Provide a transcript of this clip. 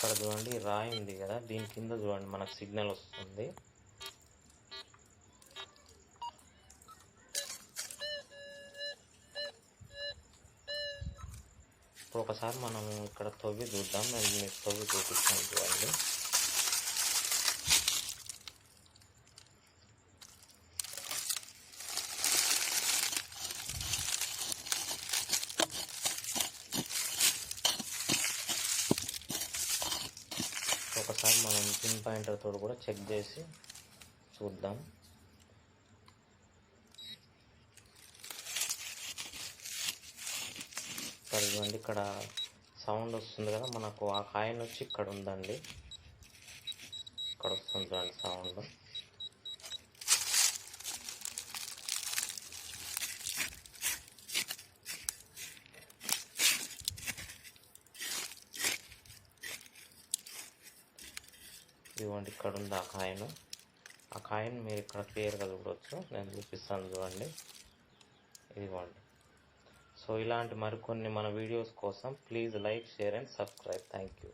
ఇక్కడ చూడండి రాయి ఉంది కదా దీని కింద చూడండి మనకు సిగ్నల్ వస్తుంది. ఇప్పుడు ఒకసారి మనం ఇక్కడ తవ్వి చూద్దాం నేను మీకు తవ్వి చూపిస్తాను చూడండి. ఒకసారి మనం పిన్ పాయింటర్తో కూడా చెక్ చేసి చూద్దాం. ఇక్కడ ఇక్కడ సౌండ్ వస్తుంది కదా మనకు ఆ కాయిన్ వచ్చి ఇక్కడ ఉందండి. ఇక్కడ వస్తుంది చూడండి సౌండ్. ఇదిగోండి ఇక్కడ ఉంది ఆ కాయిన్. ఆ కాయిన్ మీరు ఇక్కడ క్లియర్గా చూడవచ్చు నేను చూపిస్తాను చూడండి. ఇదిగోండి. సో ఇలాంటి మరికొన్ని మన వీడియోస్ కోసం please like share and subscribe. Thank you.